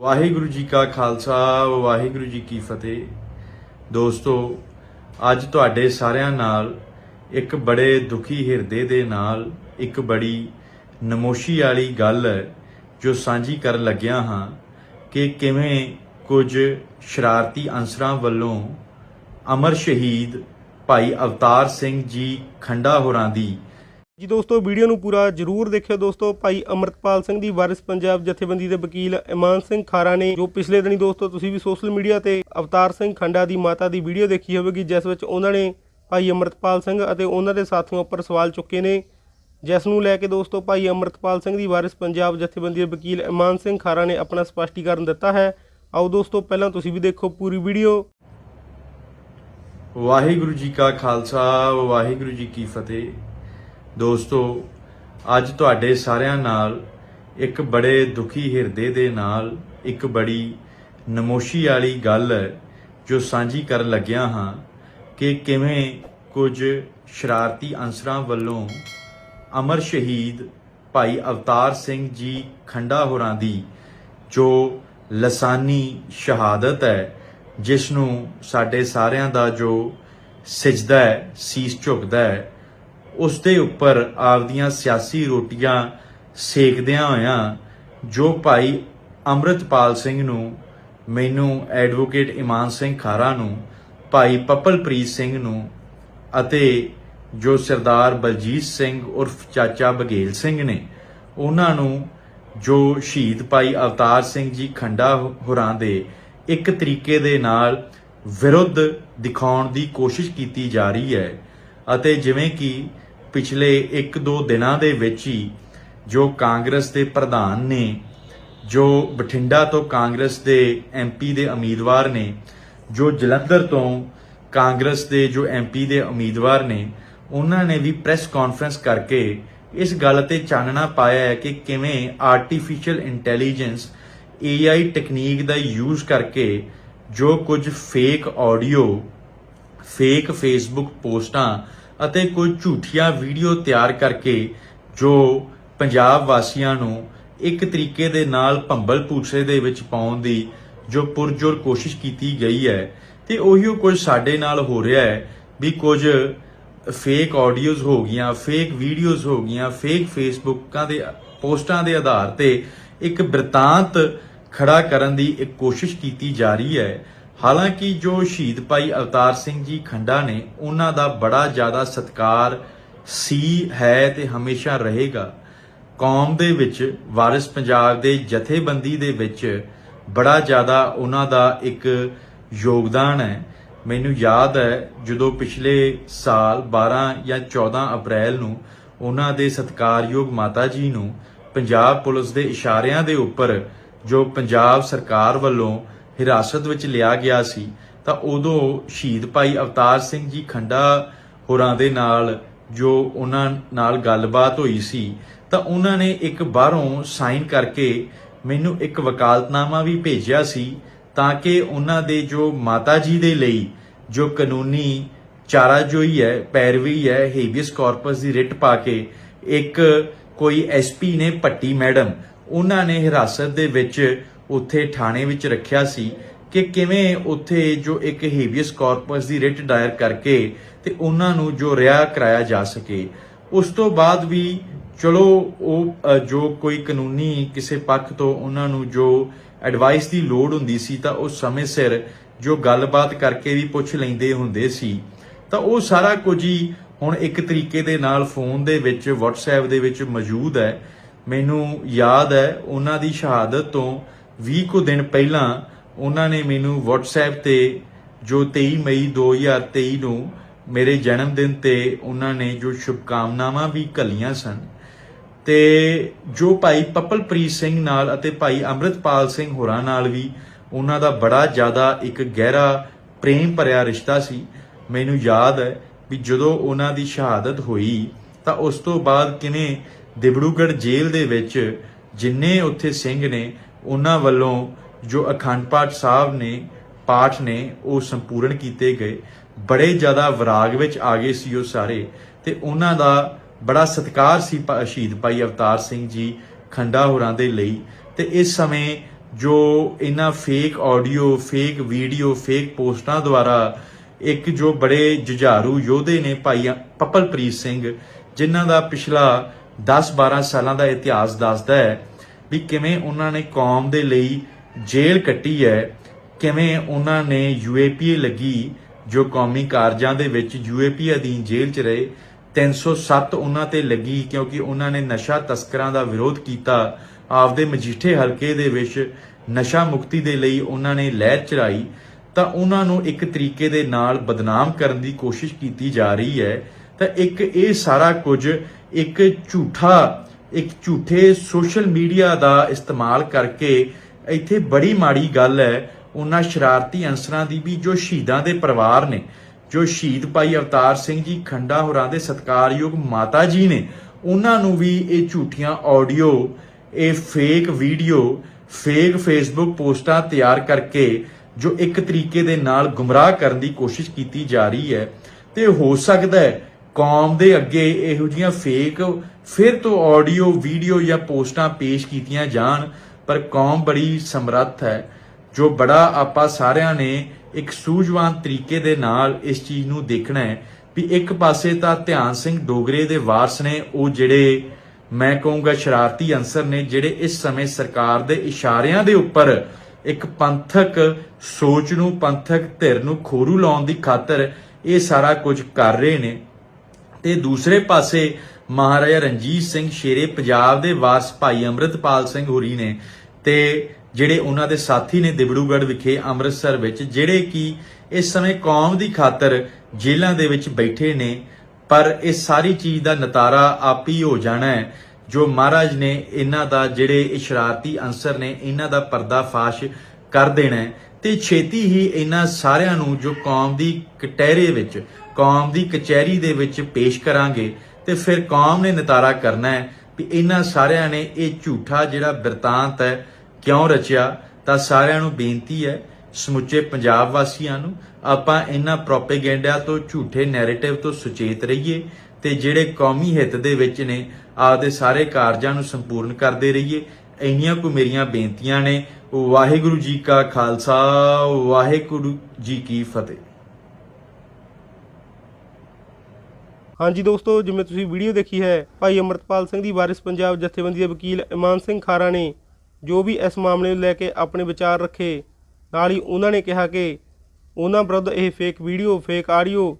ਵਾਹਿਗੁਰੂ ਜੀ ਕਾ ਖਾਲਸਾ, ਵਾਹਿਗੁਰੂ ਜੀ ਕੀ ਫਤਿਹ। ਦੋਸਤੋ, ਅੱਜ ਤੁਹਾਡੇ ਸਾਰਿਆਂ ਨਾਲ ਇੱਕ ਬੜੇ ਦੁਖੀ ਹਿਰਦੇ ਦੇ ਨਾਲ ਇੱਕ ਬੜੀ ਨਮੋਸ਼ੀ ਵਾਲੀ ਗੱਲ ਹੈ, ਜੋ ਸਾਂਝੀ ਕਰਨ ਲੱਗਿਆ ਹਾਂ ਕਿ ਕਿਵੇਂ ਕੁਝ ਸ਼ਰਾਰਤੀ ਅੰਸਰਾਂ ਵੱਲੋਂ ਅਮਰ ਸ਼ਹੀਦ ਭਾਈ ਅਵਤਾਰ ਸਿੰਘ ਜੀ ਖੰਡਾ ਹੋਰਾਂ ਦੀ ਜੀ ਦੋਸਤੋ, ਵੀਡੀਓ ਨੂੰ ਪੂਰਾ ਜਰੂਰ ਦੇਖਿਓ ਦੋਸਤੋ। ਭਾਈ ਅਮਰਤਪਾਲ ਸਿੰਘ ਦੀ ਵਾਰਿਸ ਪੰਜਾਬ ਜਥੇਬੰਦੀ ਦੇ ਵਕੀਲ ਇਮਾਨ ਸਿੰਘ ਖਾਰਾ ਨੇ, ਜੋ ਪਿਛਲੇ ਦਿਨੀ ਦੋਸਤੋ ਤੁਸੀਂ ਵੀ ਸੋਸ਼ਲ ਮੀਡੀਆ ਤੇ ਅਵਤਾਰ ਸਿੰਘ ਖੰਡਾ ਦੀ ਮਾਤਾ ਦੀ ਵੀਡੀਓ ਦੇਖੀ ਹੋਵੇਗੀ, ਜਿਸ ਵਿੱਚ ਉਹਨਾਂ ਨੇ ਭਾਈ ਅਮਰਤਪਾਲ ਸਿੰਘ ਅਤੇ ਉਹਨਾਂ ਦੇ ਸਾਥੀਆਂ ਉੱਪਰ ਸਵਾਲ ਚੁੱਕੇ ਨੇ। ਜਿਸ ਨੂੰ ਲੈ ਕੇ ਦੋਸਤੋ, ਭਾਈ ਅਮਰਤਪਾਲ ਸਿੰਘ ਦੀ ਵਾਰਿਸ ਪੰਜਾਬ ਜਥੇਬੰਦੀ ਦੇ ਵਕੀਲ ਇਮਾਨ ਸਿੰਘ ਖਾਰਾ ਨੇ ਆਪਣਾ ਸਪਸ਼ਟੀਕਰਨ ਦਿੱਤਾ ਹੈ। ਆਓ ਦੋਸਤੋ, ਪਹਿਲਾਂ ਤੁਸੀਂ ਵੀ ਦੇਖੋ ਪੂਰੀ ਵੀਡੀਓ। ਵਾਹਿਗੁਰੂ ਜੀ ਕਾ ਖਾਲਸਾ, ਵਾਹਿਗੁਰੂ ਜੀ ਕੀ ਫਤਿਹ। ਦੋਸਤੋ, ਅੱਜ ਤੁਹਾਡੇ ਸਾਰਿਆਂ ਨਾਲ ਇੱਕ ਬੜੇ ਦੁਖੀ ਹਿਰਦੇ ਦੇ ਨਾਲ ਇੱਕ ਬੜੀ ਨਮੋਸ਼ੀ ਵਾਲੀ ਗੱਲ ਹੈ ਜੋ ਸਾਂਝੀ ਕਰਨ ਲੱਗਿਆ ਹਾਂ ਕਿ ਕਿਵੇਂ ਕੁਝ ਸ਼ਰਾਰਤੀ ਅੰਸਰਾਂ ਵੱਲੋਂ ਅਮਰ ਸ਼ਹੀਦ ਭਾਈ ਅਵਤਾਰ ਸਿੰਘ ਜੀ ਖੰਡਾ ਹੋਰਾਂ ਦੀ ਜੋ ਲਸਾਨੀ ਸ਼ਹਾਦਤ ਹੈ, ਜਿਸ ਨੂੰ ਸਾਡੇ ਸਾਰਿਆਂ ਦਾ ਜੋ ਸਜਦਾ ਹੈ, ਸੀਸ ਝੁਕਦਾ ਹੈ ਉਸ ਦੇ ਉੱਪਰ ਆਪਦੀਆਂ ਸਿਆਸੀ ਰੋਟੀਆਂ ਸੇਕਦਿਆਂ ਹੋਇਆਂ ਜੋ ਭਾਈ ਅੰਮ੍ਰਿਤਪਾਲ ਸਿੰਘ ਨੂੰ, ਮੈਨੂੰ ਐਡਵੋਕੇਟ ਇਮਾਨ ਸਿੰਘ ਖਾਰਾ ਨੂੰ, ਭਾਈ ਪਪਲਪ੍ਰੀਤ ਸਿੰਘ ਨੂੰ ਅਤੇ ਜੋ ਸਰਦਾਰ ਬਲਜੀਤ ਸਿੰਘ ਉਰਫ ਚਾਚਾ ਬਘੇਲ ਸਿੰਘ ਨੇ, ਉਹਨਾਂ ਨੂੰ ਜੋ ਸ਼ਹੀਦ ਭਾਈ ਅਵਤਾਰ ਸਿੰਘ ਜੀ ਖੰਡਾ ਹੋਰਾਂ ਦੇ ਇੱਕ ਤਰੀਕੇ ਦੇ ਨਾਲ ਵਿਰੁੱਧ ਦਿਖਾਉਣ ਦੀ ਕੋਸ਼ਿਸ਼ ਕੀਤੀ ਜਾ ਰਹੀ ਹੈ ਅਤੇ ਜਿਵੇਂ ਕਿ ਪਿਛਲੇ 1-2 ਦਿਨਾਂ ਦੇ ਵਿੱਚ ਹੀ ਜੋ ਕਾਂਗਰਸ ਦੇ ਪ੍ਰਧਾਨ ਨੇ, ਜੋ ਬਠਿੰਡਾ ਤੋਂ ਕਾਂਗਰਸ ਦੇ ਐਮਪੀ ਦੇ ਉਮੀਦਵਾਰ ਨੇ, ਜੋ ਜਲੰਧਰ ਤੋਂ ਕਾਂਗਰਸ ਦੇ ਜੋ ਐਮਪੀ ਦੇ ਉਮੀਦਵਾਰ ਨੇ, ਉਹਨਾਂ ਨੇ ਵੀ ਪ੍ਰੈਸ ਕਾਨਫਰੰਸ ਕਰਕੇ ਇਸ ਗੱਲ ਤੇ ਚਾਨਣਾ ਪਾਇਆ ਹੈ ਕਿ ਕਿਵੇਂ ਆਰਟੀਫੀਸ਼ੀਅਲ ਇੰਟੈਲੀਜੈਂਸ AI ਟੈਕਨੀਕ ਦਾ ਯੂਜ਼ ਕਰਕੇ ਜੋ ਕੁਝ ਫੇਕ ਆਡੀਓ ਫੇਕ ਫੇਸਬੁੱਕ ਪੋਸਟਾਂ ਅਤੇ ਕੋਈ ਝੂਠੀਆਂ ਵੀਡੀਓ ਤਿਆਰ ਕਰਕੇ ਜੋ ਪੰਜਾਬ ਵਾਸੀਆਂ ਨੂੰ ਇੱਕ ਤਰੀਕੇ ਦੇ ਨਾਲ ਭੰਬਲ ਭੂਸੇ ਦੇ ਵਿੱਚ ਪਾਉਣ ਦੀ ਜੋ ਪੁਰਜੋਰ ਕੋਸ਼ਿਸ਼ ਕੀਤੀ ਗਈ ਹੈ, ਤੇ ਉਹੀਓ ਕੁਝ ਸਾਡੇ ਨਾਲ ਹੋ ਰਿਹਾ ਹੈ ਵੀ ਕੁਝ ਫੇਕ ਆਡੀਓਜ਼ ਹੋ ਗਈਆਂ ਫੇਕ ਵੀਡੀਓਜ਼ ਹੋ ਗਈਆਂ ਫੇਕ ਫੇਸਬੁੱਕਾਂ ਦੇ ਪੋਸਟਾਂ ਦੇ ਆਧਾਰ ਤੇ ਇੱਕ ਬ੍ਰਿਤਾਂਤ ਖੜਾ ਕਰਨ ਦੀ ਇੱਕ ਕੋਸ਼ਿਸ਼ ਕੀਤੀ ਜਾ ਰਹੀ ਹੈ। ਹਾਲਾਂਕਿ ਜੋ ਸ਼ਹੀਦ ਭਾਈ ਅਵਤਾਰ ਸਿੰਘ ਜੀ ਖੰਡਾ ਨੇ, ਉਹਨਾਂ ਦਾ ਬੜਾ ਜ਼ਿਆਦਾ ਸਤਿਕਾਰ ਸੀ, ਹੈ ਤੇ ਹਮੇਸ਼ਾ ਰਹੇਗਾ। ਕੌਮ ਦੇ ਵਿੱਚ, ਵਾਰਿਸ ਪੰਜਾਬ ਦੇ ਜਥੇਬੰਦੀ ਦੇ ਵਿੱਚ ਬੜਾ ਜ਼ਿਆਦਾ ਉਹਨਾਂ ਦਾ ਇੱਕ ਯੋਗਦਾਨ ਹੈ। ਮੈਨੂੰ ਯਾਦ ਹੈ, ਜਦੋਂ ਪਿਛਲੇ ਸਾਲ 12 ਜਾਂ 14 ਅਪ੍ਰੈਲ ਨੂੰ ਉਹਨਾਂ ਦੇ ਸਤਿਕਾਰਯੋਗ ਮਾਤਾ ਜੀ ਨੂੰ ਪੰਜਾਬ ਪੁਲਿਸ ਦੇ ਇਸ਼ਾਰਿਆਂ ਦੇ ਉੱਪਰ ਜੋ ਪੰਜਾਬ ਸਰਕਾਰ ਵੱਲੋਂ ਹਿਰਾਸਤ ਵਿੱਚ ਲਿਆ ਗਿਆ ਸੀ, ਤਾਂ ਉਦੋਂ ਸ਼ਹੀਦ ਭਾਈ ਅਵਤਾਰ ਸਿੰਘ ਜੀ ਖੰਡਾ ਹੋਰਾਂ ਦੇ ਨਾਲ ਜੋ ਉਹਨਾਂ ਨਾਲ ਗੱਲਬਾਤ ਹੋਈ ਸੀ, ਤਾਂ ਉਹਨਾਂ ਨੇ ਇੱਕ ਬਾਹਰੋਂ ਸਾਈਨ ਕਰਕੇ ਮੈਨੂੰ ਇੱਕ ਵਕਾਲਤਨਾਮਾ ਵੀ ਭੇਜਿਆ ਸੀ, ਤਾਂ ਕਿ ਉਹਨਾਂ ਦੇ ਜੋ ਮਾਤਾ ਜੀ ਦੇ ਲਈ ਜੋ ਕਾਨੂੰਨੀ ਚਾਰਾਜੋਈ ਹੈ, ਪੈਰਵੀ ਹੈ, ਹੇਬੀਅਸ ਕਾਰਪਸ ਦੀ ਰਿਟ ਪਾ ਕੇ ਇੱਕ ਕੋਈ ਐਸਪੀ ਨੇ ਪੱਟੀ ਮੈਡਮ, ਉਹਨਾਂ ਨੇ ਹਿਰਾਸਤ ਦੇ ਵਿੱਚ ਉੱਥੇ ਥਾਣੇ ਵਿੱਚ ਰੱਖਿਆ ਸੀ ਕਿ ਕਿਵੇਂ ਉੱਥੇ ਜੋ ਇੱਕ ਹੇਬੀਅਸ ਕਾਰਪਸ ਦੀ ਰਿਟ ਦਾਇਰ ਕਰਕੇ ਤੇ ਉਹਨਾਂ ਨੂੰ ਜੋ ਰਿਹਾ ਕਰਾਇਆ ਜਾ ਸਕੇ। ਉਸ ਤੋਂ ਬਾਅਦ ਵੀ ਚਲੋ ਉਹ ਜੋ ਕੋਈ ਕਾਨੂੰਨੀ ਕਿਸੇ ਪੱਖ ਤੋਂ ਉਹਨਾਂ ਨੂੰ ਜੋ ਐਡਵਾਈਸ ਦੀ ਲੋੜ ਹੁੰਦੀ ਸੀ ਤਾਂ ਉਹ ਸਮੇਂ ਸਿਰ ਜੋ ਗੱਲਬਾਤ ਕਰਕੇ ਵੀ ਪੁੱਛ ਲੈਂਦੇ ਹੁੰਦੇ ਸੀ। ਤਾਂ ਉਹ ਸਾਰਾ ਕੁਝ ਹੀ ਹੁਣ ਇੱਕ ਤਰੀਕੇ ਦੇ ਨਾਲ ਫੋਨ ਦੇ ਵਿੱਚ, WhatsApp ਦੇ ਵਿੱਚ ਮੌਜੂਦ ਹੈ। ਮੈਨੂੰ ਯਾਦ ਹੈ ਉਹਨਾਂ ਦੀ ਸ਼ਹਾਦਤ ਤੋਂ 20 ਕੁ ਦਿਨ ਪਹਿਲਾਂ ਉਹਨਾਂ ਨੇ ਮੈਨੂੰ WhatsApp ਤੇ ਜੋ 23 ਮਈ 2023 ਨੂੰ ਮੇਰੇ ਜਨਮ ਦਿਨ ਤੇ ਉਹਨਾਂ ਨੇ ਜੋ ਸ਼ੁਭਕਾਮਨਾਵਾਂ ਵੀ ਘੱਲੀਆਂ ਸਨ ਤੇ ਜੋ ਭਾਈ ਪਪਲਪ੍ਰੀਤ ਸਿੰਘ ਨਾਲ ਅਤੇ ਭਾਈ ਅੰਮ੍ਰਿਤਪਾਲ ਸਿੰਘ ਹੋਰਾਂ ਨਾਲ ਵੀ ਉਹਨਾਂ ਦਾ ਬੜਾ ਜ਼ਿਆਦਾ ਇੱਕ ਗਹਿਰਾ ਪ੍ਰੇਮ ਭਰਿਆ ਰਿਸ਼ਤਾ ਸੀ, ਮੈਨੂੰ ਯਾਦ ਹੈ ਵੀ ਜਦੋਂ ਉਹਨਾਂ ਦੀ ਸ਼ਹਾਦਤ ਹੋਈ ਤਾਂ ਉਸ ਤੋਂ ਬਾਅਦ ਕਿਵੇਂ ਦਿਬੜੂਗੜ ਜੇਲ੍ਹ ਦੇ ਵਿੱਚ ਜਿੰਨੇ ਉੱਥੇ ਸਿੰਘ ਨੇ ਉਹਨਾਂ ਵੱਲੋਂ ਜੋ ਅਖੰਡ ਪਾਠ ਸਾਹਿਬ ਨੇ, ਪਾਠ ਨੇ ਉਹ ਸੰਪੂਰਨ ਕੀਤੇ ਗਏ। ਬੜੇ ਜ਼ਿਆਦਾ ਵਿਰਾਗ ਵਿੱਚ ਆ ਗਏ ਸੀ ਉਹ ਸਾਰੇ ਤੇ ਉਹਨਾਂ ਦਾ ਬੜਾ ਸਤਿਕਾਰ ਸੀ ਸ਼ਹੀਦ ਭਾਈ ਅਵਤਾਰ ਸਿੰਘ ਜੀ ਖੰਡਾ ਹੋਰਾਂ ਦੇ ਲਈ। ਤੇ ਇਸ ਸਮੇਂ ਜੋ ਇਹਨਾਂ fake audio fake video fake ਪੋਸਟਾਂ ਦੁਆਰਾ ਇੱਕ ਜੋ ਬੜੇ ਜੁਝਾਰੂ ਯੋਧੇ ਨੇ ਭਾਈ ਪਪਲਪ੍ਰੀਤ ਸਿੰਘ, ਜਿਨ੍ਹਾਂ ਦਾ ਪਿਛਲਾ 10-12 ਸਾਲਾਂ ਦਾ ਇਤਿਹਾਸ ਦੱਸਦਾ ਹੈ ਵੀ ਕਿਵੇਂ ਉਹਨਾਂ ਨੇ ਕੌਮ ਦੇ ਲਈ ਜੇਲ੍ਹ ਕੱਟੀ ਹੈ, ਕਿਵੇਂ ਉਹਨਾਂ ਨੇ ਯੂਏਪੀਏ ਲੱਗੀ, ਜੋ ਕੌਮੀ ਕਾਰਜਾਂ ਦੇ ਵਿੱਚ ਯੂਏਪੀ ਅਧੀਨ ਜੇਲ੍ਹ 'ਚ ਰਹੇ 307 ਉਹਨਾਂ ਤੇ ਲੱਗੀ ਕਿਉਂਕਿ ਉਹਨਾਂ ਨੇ ਨਸ਼ਾ ਤਸਕਰਾਂ ਦਾ ਵਿਰੋਧ ਕੀਤਾ। ਆਪਦੇ ਮਜੀਠੇ ਹਲਕੇ ਦੇ ਵਿੱਚ ਨਸ਼ਾ ਮੁਕਤੀ ਦੇ ਲਈ ਉਹਨਾਂ ਨੇ ਲਹਿਰ ਚਲਾਈ ਤਾਂ ਉਹਨਾਂ ਨੂੰ ਇੱਕ ਤਰੀਕੇ ਦੇ ਨਾਲ ਬਦਨਾਮ ਕਰਨ ਦੀ ਕੋਸ਼ਿਸ਼ ਕੀਤੀ ਜਾ ਰਹੀ ਹੈ। ਤਾਂ ਇੱਕ ਇਹ ਸਾਰਾ ਕੁਝ ਇੱਕ ਝੂਠਾ ਇੱਕ ਝੂਠੇ ਸੋਸ਼ਲ ਮੀਡੀਆ ਦਾ ਇਸਤੇਮਾਲ ਕਰਕੇ ਇੱਥੇ ਬੜੀ ਮਾੜੀ ਗੱਲ ਹੈ। ਉਹਨਾਂ ਸ਼ਰਾਰਤੀ ਅੰਸਰਾਂ ਦੀ ਵੀ, ਜੋ ਸ਼ਹੀਦਾਂ ਦੇ ਪਰਿਵਾਰ ਨੇ, ਜੋ ਸ਼ਹੀਦ ਭਾਈ ਅਵਤਾਰ ਸਿੰਘ ਜੀ, ਖੰਡਾ ਹੋਰਾਂ ਦੇ ਸਤਿਕਾਰਯੋਗ ਮਾਤਾ ਜੀ ਨੇ, ਉਹਨਾਂ ਨੂੰ ਵੀ ਇਹ ਝੂਠੀਆਂ ਆਡੀਓ, ਇਹ ਫੇਕ ਵੀਡੀਓ ਫੇਕ ਫੇਸਬੁੱਕ ਪੋਸਟਾਂ ਤਿਆਰ ਕਰਕੇ, ਜੋ ਇੱਕ ਤਰੀਕੇ ਦੇ ਨਾਲ ਗੁੰਮਰਾਹ ਕਰਨ ਦੀ ਕੋਸ਼ਿਸ਼ ਕੀਤੀ ਜਾ ਰਹੀ ਹੈ। ਤੇ ਹੋ ਸਕਦਾ ਹੈ ਕੌਮ ਦੇ ਅੱਗੇ ਇਹੋ ਜੀਆਂ ਫੇਕ ਫਿਰ ਤੋਂ ਆਡੀਓ ਵੀਡੀਓ ਜਾਂ ਪੋਸਟਾਂ ਪੇਸ਼ ਕੀਤੀਆਂ ਜਾਣ, ਪਰ ਕੌਮ ਬੜੀ ਸਮਰੱਥ ਹੈ, ਜੋ ਬੜਾ ਆਪਾਂ ਸਾਰਿਆਂ ਨੇ ਇੱਕ ਸੂਝਵਾਨ ਤਰੀਕੇ ਦੇ ਨਾਲ ਇਸ ਚੀਜ਼ ਨੂੰ ਦੇਖਣਾ ਹੈ ਵੀ ਇੱਕ ਪਾਸੇ ਤਾਂ ਧਿਆਨ ਸਿੰਘ ਡੋਗਰੇ ਦੇ ਵਾਰਸ ਨੇ, ਉਹ ਜਿਹੜੇ ਮੈਂ ਕਹੂੰਗਾ ਸ਼ਰਾਰਤੀ ਅੰਸਰ ਨੇ, ਜਿਹੜੇ ਇਸ ਸਮੇਂ ਸਰਕਾਰ ਦੇ ਇਸ਼ਾਰਿਆਂ ਦੇ ਉੱਪਰ ਇੱਕ ਪੰਥਕ ਸੋਚ ਨੂੰ, ਪੰਥਕ ਧਿਰ ਨੂੰ ਖੋਰੂ ਲਾਉਣ ਦੀ ਖਾਤਰ ਇਹ ਸਾਰਾ ਕੁਝ ਕਰ ਰਹੇ ਨੇ। ਤੇ ਦੂਸਰੇ ਪਾਸੇ ਮਹਾਰਾਜਾ ਰਣਜੀਤ ਸਿੰਘ ਸ਼ੇਰੇ ਪੰਜਾਬ ਦੇ ਵਾਰਸ ਭਾਈ ਅੰਮ੍ਰਿਤਪਾਲ ਸਿੰਘ ਹੋਰੀ ਨੇ ਤੇ ਜਿਹੜੇ ਉਹਨਾਂ ਦੇ ਸਾਥੀ ਨੇ ਦਿਬੜੂਗੜ੍ਹ ਵਿਖੇ ਅੰਮ੍ਰਿਤਸਰ ਵਿੱਚ, ਜਿਹੜੇ ਕਿ ਇਸ ਸਮੇਂ ਕੌਮ ਦੀ ਖਾਤਰ ਜੇਲ੍ਹਾਂ ਦੇ ਵਿੱਚ ਬੈਠੇ ਨੇ, ਪਰ ਇਹ ਸਾਰੀ ਚੀਜ਼ ਦਾ ਨਤਾਰਾ ਆਪ ਹੀ ਹੋ ਜਾਣਾ ਹੈ, ਜੋ ਮਹਾਰਾਜ ਨੇ ਇਹਨਾਂ ਦਾ ਜਿਹੜੇ ਇਸ਼ਰਾਰਤੀ ਸ਼ਰਾਰਤੀ ਅੰਸਰ ਨੇ, ਇਹਨਾਂ ਦਾ ਪਰਦਾਫਾਸ਼ ਕਰ ਦੇਣਾ ਹੈ। ਤੇ ਛੇਤੀ ਹੀ ਇਹਨਾਂ ਸਾਰਿਆਂ ਨੂੰ ਜੋ ਕੌਮ ਦੀ ਕਟਹਿਰੇ ਵਿੱਚ, ਕੌਮ ਦੀ ਕਚਹਿਰੀ ਦੇ ਵਿੱਚ ਪੇਸ਼ ਕਰਾਂਗੇ ਤੇ ਫਿਰ ਕੌਮ ਨੇ ਨਤਾਰਾ ਕਰਨਾ ਹੈ ਵੀ ਇਹਨਾਂ ਸਾਰਿਆਂ ਨੇ ਇਹ ਝੂਠਾ ਜਿਹੜਾ ਬਿਰਤਾਂਤ ਹੈ ਕਿਉਂ ਰਚਿਆ? ਤਾਂ ਸਾਰਿਆਂ ਨੂੰ ਬੇਨਤੀ ਹੈ, ਸਮੁੱਚੇ ਪੰਜਾਬ ਵਾਸੀਆਂ ਨੂੰ, ਆਪਾਂ ਇਹਨਾਂ ਪ੍ਰੋਪੇਗੈਂਡਾ ਤੋਂ, ਝੂਠੇ ਨੈਰੇਟਿਵ ਤੋਂ ਸੁਚੇਤ ਰਹੀਏ ਤੇ ਜਿਹੜੇ ਕੌਮੀ ਹਿੱਤ ਦੇ ਵਿੱਚ ਨੇ, ਆਪਦੇ ਸਾਰੇ ਕਾਰਜਾਂ ਨੂੰ ਸੰਪੂਰਨ ਕਰਦੇ ਰਹੀਏ। ਇੰਨੀਆਂ ਕੋ ਮੇਰੀਆਂ ਬੇਨਤੀਆਂ ਨੇ। ਵਾਹਿਗੁਰੂ ਜੀ ਕਾ ਖਾਲਸਾ, ਵਾਹਿਗੁਰੂ ਜੀ ਕੀ ਫਤਿਹ। ਹਾਂਜੀ ਦੋਸਤੋ, ਜਿਵੇਂ ਤੁਸੀਂ ਵੀਡੀਓ ਦੇਖੀ ਹੈ, ਭਾਈ ਅਮਰਤਪਾਲ ਸਿੰਘ ਦੀ ਵਾਰਿਸ ਪੰਜਾਬ ਜਥੇਬੰਦੀ ਦੇ ਵਕੀਲ ਇਮਾਨ ਸਿੰਘ ਖਾਰਾ ਨੇ ਜੋ ਵੀ ਇਸ ਮਾਮਲੇ ਨੂੰ ਲੈ ਕੇ ਆਪਣੇ ਵਿਚਾਰ ਰੱਖੇ, ਨਾਲ ਹੀ ਉਹਨਾਂ ਨੇ ਕਿਹਾ ਕਿ ਉਹਨਾਂ ਵਿਰੁੱਧ ਇਹ ਫੇਕ ਵੀਡੀਓ ਫੇਕ ਆਡੀਓ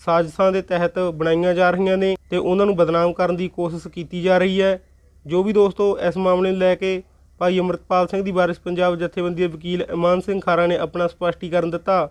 ਸਾਜ਼ਿਸ਼ਾਂ ਦੇ ਤਹਿਤ ਬਣਾਈਆਂ ਜਾ ਰਹੀਆਂ ਨੇ ਤੇ ਉਹਨਾਂ ਨੂੰ ਬਦਨਾਮ ਕਰਨ ਦੀ ਕੋਸ਼ਿਸ਼ ਕੀਤੀ ਜਾ ਰਹੀ ਹੈ। ਜੋ ਵੀ ਦੋਸਤੋ, ਇਸ ਮਾਮਲੇ ਨੂੰ ਲੈ ਕੇ ਭਾਈ ਅਮਰਤਪਾਲ ਸਿੰਘ ਦੀ ਵਾਰਿਸ ਪੰਜਾਬ ਜਥੇਬੰਦੀ ਦੇ ਵਕੀਲ ਇਮਾਨ ਸਿੰਘ ਖਾਰਾ ਨੇ ਆਪਣਾ ਸਪਸ਼ਟੀਕਰਨ ਦਿੱਤਾ।